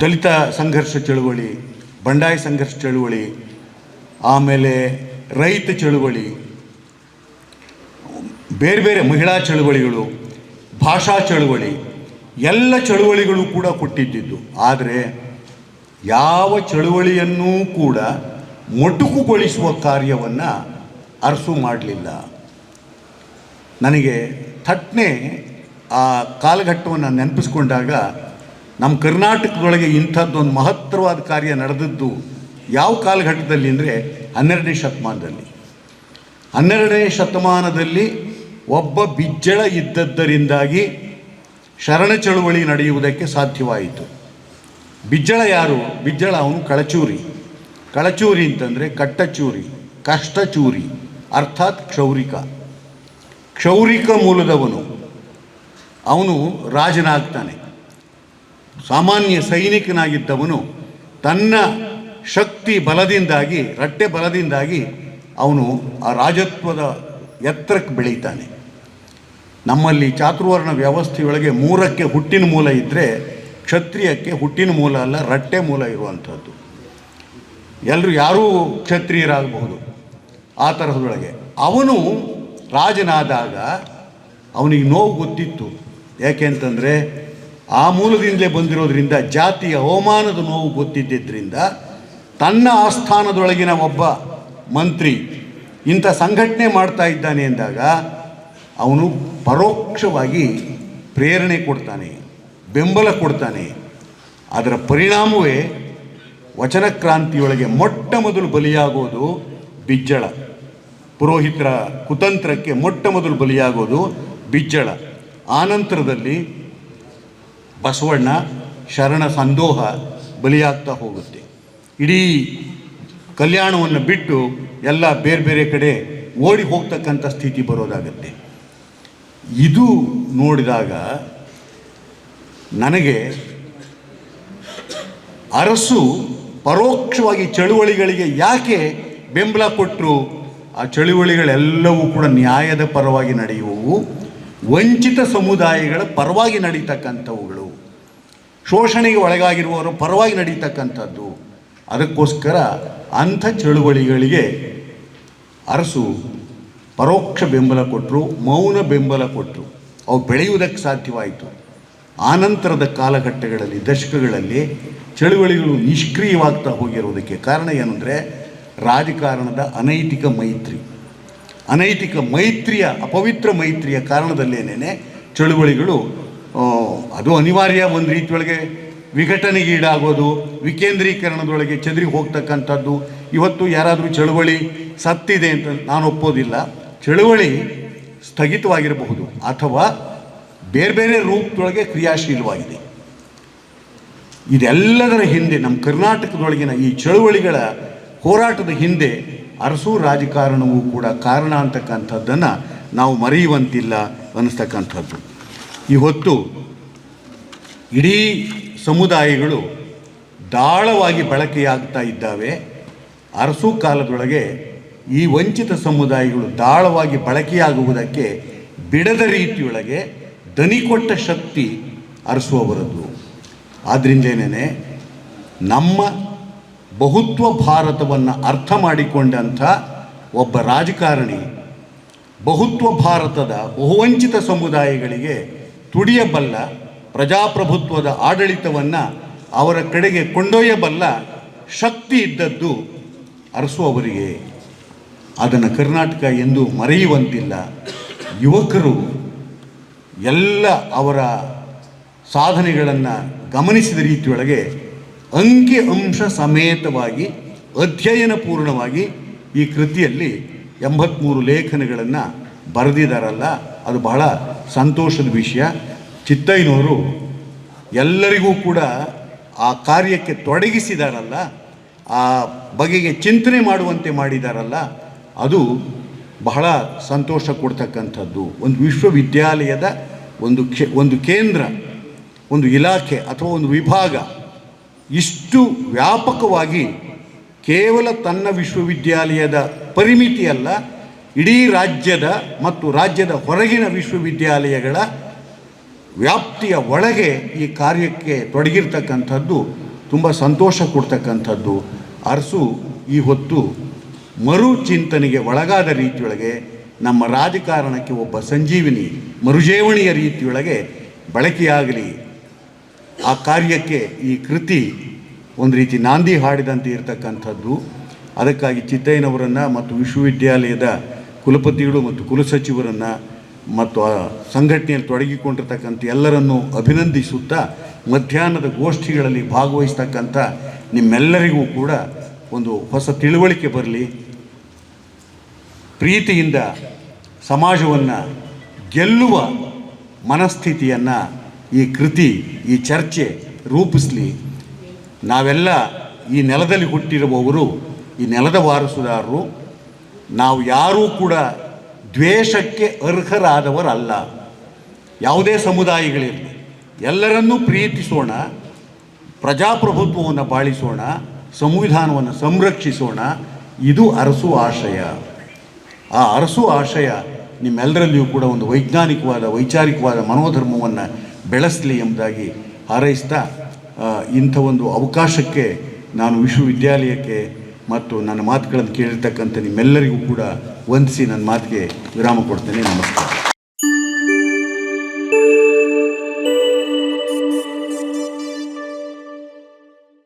ದಲಿತ ಸಂಘರ್ಷ ಚಳುವಳಿ, ಬಂಡಾಯ ಸಂಘರ್ಷ ಚಳುವಳಿ, ಆಮೇಲೆ ರೈತ ಚಳುವಳಿ ಬೇರೆ ಬೇರೆ ಮಹಿಳಾ ಚಳುವಳಿಗಳು, ಭಾಷಾ ಚಳುವಳಿ, ಎಲ್ಲ ಚಳುವಳಿಗಳು ಕೂಡ ಕೊಟ್ಟಿದ್ದಿದ್ದು. ಆದರೆ ಯಾವ ಚಳುವಳಿಯನ್ನೂ ಕೂಡ ಮೊಟುಕುಗೊಳಿಸುವ ಕಾರ್ಯವನ್ನು ಅರಸು ಮಾಡಲಿಲ್ಲ. ನನಗೆ ಥಟ್ನೆ ಆ ಕಾಲಘಟ್ಟವನ್ನು ನೆನಪಿಸ್ಕೊಂಡಾಗ ನಮ್ಮ ಕರ್ನಾಟಕದೊಳಗೆ ಇಂಥದ್ದೊಂದು ಮಹತ್ತರವಾದ ಕಾರ್ಯ ನಡೆದದ್ದು ಯಾವ ಕಾಲಘಟ್ಟದಲ್ಲಿ ಅಂದರೆ ಹನ್ನೆರಡನೇ ಶತಮಾನದಲ್ಲಿ. ಹನ್ನೆರಡನೇ ಶತಮಾನದಲ್ಲಿ ಒಬ್ಬ ಬಿಜ್ಜಳ ಇದ್ದದ್ದರಿಂದಾಗಿ ಶರಣ ಚಳುವಳಿ ನಡೆಯುವುದಕ್ಕೆ ಸಾಧ್ಯವಾಯಿತು. ಬಿಜ್ಜಳ ಯಾರು? ಬಿಜ್ಜಳ ಅವನು ಕಳಚೂರಿ. ಕಳಚೂರಿ ಅಂತಂದರೆ ಕಟ್ಟಚೂರಿ, ಕಷ್ಟಚೂರಿ, ಅರ್ಥಾತ್ ಕ್ಷೌರಿಕ. ಕ್ಷೌರಿಕ ಮೂಲದವನು ಅವನು ರಾಜನಾಗ್ತಾನೆ. ಸಾಮಾನ್ಯ ಸೈನಿಕನಾಗಿದ್ದವನು ತನ್ನ ಶಕ್ತಿ ಬಲದಿಂದಾಗಿ, ರಟ್ಟೆ ಬಲದಿಂದಾಗಿ ಅವನು ಆ ರಾಜತ್ವದ ಎತ್ತರಕ್ಕೆ ಬೆಳೀತಾನೆ. ನಮ್ಮಲ್ಲಿ ಚಾತುರ್ವರ್ಣ ವ್ಯವಸ್ಥೆಯೊಳಗೆ ಮೂರಕ್ಕೆ ಹುಟ್ಟಿನ ಮೂಲ ಇದ್ದರೆ ಕ್ಷತ್ರಿಯಕ್ಕೆ ಹುಟ್ಟಿನ ಮೂಲ ಅಲ್ಲ, ರಟ್ಟೆ ಮೂಲ ಇರುವಂಥದ್ದು. ಎಲ್ಲರೂ ಯಾರೂ ಕ್ಷತ್ರಿಯರಾಗಬಹುದು ಆ ತರಹದೊಳಗೆ. ಅವನು ರಾಜನಾದಾಗ ಅವನಿಗೆ ನೋವು ಗೊತ್ತಿತ್ತು. ಯಾಕೆ ಅಂತಂದರೆ ಆ ಮೂಲದಿಂದಲೇ ಬಂದಿರೋದ್ರಿಂದ, ಜಾತಿಯ ಅವಮಾನದ ನೋವು ಗೊತ್ತಿದ್ದರಿಂದ ತನ್ನ ಆಸ್ಥಾನದೊಳಗಿನ ಒಬ್ಬ ಮಂತ್ರಿ ಇಂಥ ಸಂಘಟನೆ ಮಾಡ್ತಾ ಇದ್ದಾನೆ ಅಂದಾಗ ಅವನು ಪರೋಕ್ಷವಾಗಿ ಪ್ರೇರಣೆ ಕೊಡ್ತಾನೆ, ಬೆಂಬಲ ಕೊಡ್ತಾನೆ. ಅದರ ಪರಿಣಾಮವೇ ವಚನ ಕ್ರಾಂತಿಯೊಳಗೆ ಮೊಟ್ಟ ಮೊದಲು ಬಲಿಯಾಗೋದು ಬಿಜ್ಜಳ. ಪುರೋಹಿತರ ಕುತಂತ್ರಕ್ಕೆ ಮೊಟ್ಟ ಮೊದಲು ಬಲಿಯಾಗೋದು ಬಿಜ್ಜಳ. ಆನಂತರದಲ್ಲಿ ಬಸವಣ್ಣ ಶರಣ ಸಂದೋಹ ಬಲಿಯಾಗ್ತಾ ಹೋಗುತ್ತೆ. ಇಡೀ ಕಲ್ಯಾಣವನ್ನು ಬಿಟ್ಟು ಎಲ್ಲ ಬೇರೆ ಬೇರೆ ಕಡೆ ಓಡಿ ಹೋಗ್ತಕ್ಕಂಥ ಸ್ಥಿತಿ ಬರೋದಾಗತ್ತೆ. ಇದು ನೋಡಿದಾಗ ನನಗೆ ಅರಸು ಪರೋಕ್ಷವಾಗಿ ಚಳುವಳಿಗಳಿಗೆ ಯಾಕೆ ಬೆಂಬಲ ಕೊಟ್ಟರು ಆ ಚಳುವಳಿಗಳೆಲ್ಲವೂ ಕೂಡ ನ್ಯಾಯದ ಪರವಾಗಿ ನಡೆಯುವವು, ವಂಚಿತ ಸಮುದಾಯಗಳ ಪರವಾಗಿ ನಡೀತಕ್ಕಂಥವುಗಳು. ಶೋಷಣೆಗೆ ಒಳಗಾಗಿರುವವರ ಪರವಾಗಿ ನಡೀತಕ್ಕಂಥದ್ದು. ಅದಕ್ಕೋಸ್ಕರ ಅಂಥ ಚಳುವಳಿಗಳಿಗೆ ಅರಸು ಪರೋಕ್ಷ ಬೆಂಬಲ ಕೊಟ್ಟರು ಮೌನ ಬೆಂಬಲ ಕೊಟ್ಟರು ಅವು ಬೆಳೆಯುವುದಕ್ಕೆ ಸಾಧ್ಯವಾಯಿತು. ಆನಂತರದ ಕಾಲಘಟ್ಟಗಳಲ್ಲಿ, ದಶಕಗಳಲ್ಲಿ ಚಳುವಳಿಗಳು ನಿಷ್ಕ್ರಿಯವಾಗ್ತಾ ಹೋಗಿರುವುದಕ್ಕೆ ಕಾರಣ ಏನಂದರೆ ರಾಜಕಾರಣದ ಅನೈತಿಕ ಮೈತ್ರಿ. ಅನೈತಿಕ ಮೈತ್ರಿಯ, ಅಪವಿತ್ರ ಮೈತ್ರಿಯ ಕಾರಣದಲ್ಲೇನೇ ಚಳುವಳಿಗಳು ಅದು ಅನಿವಾರ್ಯ ಒಂದು ರೀತಿಯೊಳಗೆ ವಿಘಟನೆಗೀಡಾಗೋದು ವಿಕೇಂದ್ರೀಕರಣದೊಳಗೆ ಚದರಿ ಹೋಗ್ತಕ್ಕಂಥದ್ದು. ಇವತ್ತು ಯಾರಾದರೂ ಚಳುವಳಿ ಸತ್ತಿದೆ ಅಂತ ನಾನು ಒಪ್ಪೋದಿಲ್ಲ. ಚಳುವಳಿ ಸ್ಥಗಿತವಾಗಿರಬಹುದು ಅಥವಾ ಬೇರೆ ಬೇರೆ ರೂಪದೊಳಗೆ ಕ್ರಿಯಾಶೀಲವಾಗಿದೆ. ಇದೆಲ್ಲದರ ಹಿಂದೆ ನಮ್ಮ ಕರ್ನಾಟಕದೊಳಗಿನ ಈ ಚಳುವಳಿಗಳ ಹೋರಾಟದ ಹಿಂದೆ ಅರಸು ರಾಜಕಾರಣವೂ ಕೂಡ ಕಾರಣ ಅಂತಕ್ಕಂಥದ್ದನ್ನು ನಾವು ಮರೆಯುವಂತಿಲ್ಲ ಅನ್ನಿಸ್ತಕ್ಕಂಥದ್ದು. ಹೊತ್ತು ಇಡೀ ಸಮುದಾಯಗಳು ದಾಳವಾಗಿ ಬಳಕೆಯಾಗ್ತಾ ಇದ್ದಾವೆ. ಅರಸು ಕಾಲದೊಳಗೆ ಈ ವಂಚಿತ ಸಮುದಾಯಗಳು ದಾಳವಾಗಿ ಬಳಕೆಯಾಗುವುದಕ್ಕೆ ಬಿಡದ ರೀತಿಯೊಳಗೆ ದನಿಕೊಟ್ಟ ಶಕ್ತಿ ಅರಸುವವರದ್ದು ಆದ್ದರಿಂದೇನೇ ನಮ್ಮ ಬಹುತ್ವ ಭಾರತವನ್ನು ಅರ್ಥ ಮಾಡಿಕೊಂಡಂಥ ಒಬ್ಬ ರಾಜಕಾರಣಿ ಬಹುತ್ವ ಭಾರತದ ಬಹುವಂಚಿತ ಸಮುದಾಯಗಳಿಗೆ ತುಡಿಯಬಲ್ಲ, ಪ್ರಜಾಪ್ರಭುತ್ವದ ಆಡಳಿತವನ್ನು ಅವರ ಕಡೆಗೆ ಕೊಂಡೊಯ್ಯಬಲ್ಲ ಶಕ್ತಿ ಇದ್ದದ್ದು ಅರಸು ಅವರಿಗೆ ಅದನ್ನು ಕರ್ನಾಟಕ ಎಂದು ಮರೆಯುವಂತಿಲ್ಲ. ಯುವಕರು ಎಲ್ಲ ಅವರ ಸಾಧನೆಗಳನ್ನು ಗಮನಿಸಿದ ರೀತಿಯೊಳಗೆ ಅಂಕಿ ಅಂಶ ಸಮೇತವಾಗಿ, ಅಧ್ಯಯನ ಪೂರ್ಣವಾಗಿ ಈ ಕೃತಿಯಲ್ಲಿ ಎಂಬತ್ತ್ಮೂರು ಲೇಖನಗಳನ್ನು ಬರೆದಿದ್ದಾರಲ್ಲ ಅದು ಬಹಳ ಸಂತೋಷದ ವಿಷಯ. ಚಿತ್ತಯ್ಯನವರು ಎಲ್ಲರಿಗೂ ಕೂಡ ಆ ಕಾರ್ಯಕ್ಕೆ ತೊಡಗಿಸಿದಾರಲ್ಲ, ಆ ಬಗೆಗೆ ಚಿಂತನೆ ಮಾಡುವಂತೆ ಮಾಡಿದಾರಲ್ಲ ಅದು ಬಹಳ ಸಂತೋಷ ಕೊಡ್ತಕ್ಕಂಥದ್ದು. ಒಂದು ವಿಶ್ವವಿದ್ಯಾಲಯದ ಒಂದು ಒಂದು ಕೇಂದ್ರ, ಒಂದು ಇಲಾಖೆ ಅಥವಾ ಒಂದು ವಿಭಾಗ ಇಷ್ಟು ವ್ಯಾಪಕವಾಗಿ ಕೇವಲ ತನ್ನ ವಿಶ್ವವಿದ್ಯಾಲಯದ ಪರಿಮಿತಿಯಲ್ಲ, ಇಡೀ ರಾಜ್ಯದ ಮತ್ತು ರಾಜ್ಯದ ಹೊರಗಿನ ವಿಶ್ವವಿದ್ಯಾಲಯಗಳ ವ್ಯಾಪ್ತಿಯ ಒಳಗೆ ಈ ಕಾರ್ಯಕ್ಕೆ ತೊಡಗಿರ್ತಕ್ಕಂಥದ್ದು ತುಂಬ ಸಂತೋಷ ಕೊಡ್ತಕ್ಕಂಥದ್ದು. ಅರಸು ಈ ಹೊತ್ತು ಮರು ಚಿಂತನೆಗೆ ಒಳಗಾದ ರೀತಿಯೊಳಗೆ ನಮ್ಮ ರಾಜಕಾರಣಕ್ಕೆ ಒಬ್ಬ ಸಂಜೀವಿನಿ ಮರುಜೇವಣಿಯ ರೀತಿಯೊಳಗೆ ಬಳಕೆಯಾಗಲಿ. ಆ ಕಾರ್ಯಕ್ಕೆ ಈ ಕೃತಿ ಒಂದು ರೀತಿ ನಾಂದಿ ಹಾಡಿದಂತೆ ಇರತಕ್ಕಂಥದ್ದು. ಅದಕ್ಕಾಗಿ ಚಿತ್ತಯ್ಯನವರನ್ನು ಮತ್ತು ವಿಶ್ವವಿದ್ಯಾಲಯದ ಕುಲಪತಿಗಳು ಮತ್ತು ಕುಲಸಚಿವರನ್ನು ಮತ್ತು ಆ ಸಂಘಟನೆಯಲ್ಲಿ ತೊಡಗಿಕೊಂಡಿರ್ತಕ್ಕಂಥ ಎಲ್ಲರನ್ನೂ ಅಭಿನಂದಿಸುತ್ತಾ ಮಧ್ಯಾಹ್ನದ ಗೋಷ್ಠಿಗಳಲ್ಲಿ ಭಾಗವಹಿಸ್ತಕ್ಕಂಥ ನಿಮ್ಮೆಲ್ಲರಿಗೂ ಕೂಡ ಒಂದು ಹೊಸ ತಿಳುವಳಿಕೆ ಬರಲಿ. ಪ್ರೀತಿಯಿಂದ ಸಮಾಜವನ್ನು ಗೆಲ್ಲುವ ಮನಸ್ಥಿತಿಯನ್ನು ಈ ಕೃತಿ, ಈ ಚರ್ಚೆ ರೂಪಿಸಲಿ. ನಾವೆಲ್ಲ ಈ ನೆಲದಲ್ಲಿ ಹುಟ್ಟಿರುವವರು, ಈ ನೆಲದ ವಾರಸುದಾರರು. ನಾವು ಯಾರೂ ಕೂಡ ದ್ವೇಷಕ್ಕೆ ಅರ್ಹರಾದವರಲ್ಲ. ಯಾವುದೇ ಸಮುದಾಯಗಳಿರಲಿ ಎಲ್ಲರನ್ನೂ ಪ್ರೀತಿಸೋಣ, ಪ್ರಜಾಪ್ರಭುತ್ವವನ್ನು ಬಾಳಿಸೋಣ, ಸಂವಿಧಾನವನ್ನು ಸಂರಕ್ಷಿಸೋಣ. ಇದು ಅರಸು ಆಶಯ. ಆ ಅರಸು ಆಶಯ ನಿಮ್ಮೆಲ್ಲರಲ್ಲಿಯೂ ಕೂಡ ಒಂದು ವೈಜ್ಞಾನಿಕವಾದ, ವೈಚಾರಿಕವಾದ ಮನೋಧರ್ಮವನ್ನು ಬೆಳೆಸಲಿ ಎಂಬುದಾಗಿ ಹಾರೈಸ್ತಾ ಇಂಥ ಒಂದು ಅವಕಾಶಕ್ಕೆ ನಾನು ವಿಶ್ವವಿದ್ಯಾಲಯಕ್ಕೆ ಮತ್ತು ನನ್ನ ಮಾತುಗಳನ್ನು ಕೇಳಿರ್ತಕ್ಕಂಥ ನಿಮ್ಮೆಲ್ಲರಿಗೂ ಕೂಡ ವಂದಿಸಿ ನನ್ನ ಮಾತಿಗೆ ವಿರಾಮ ಕೊಡ್ತೇನೆ. ನಮಸ್ಕಾರ.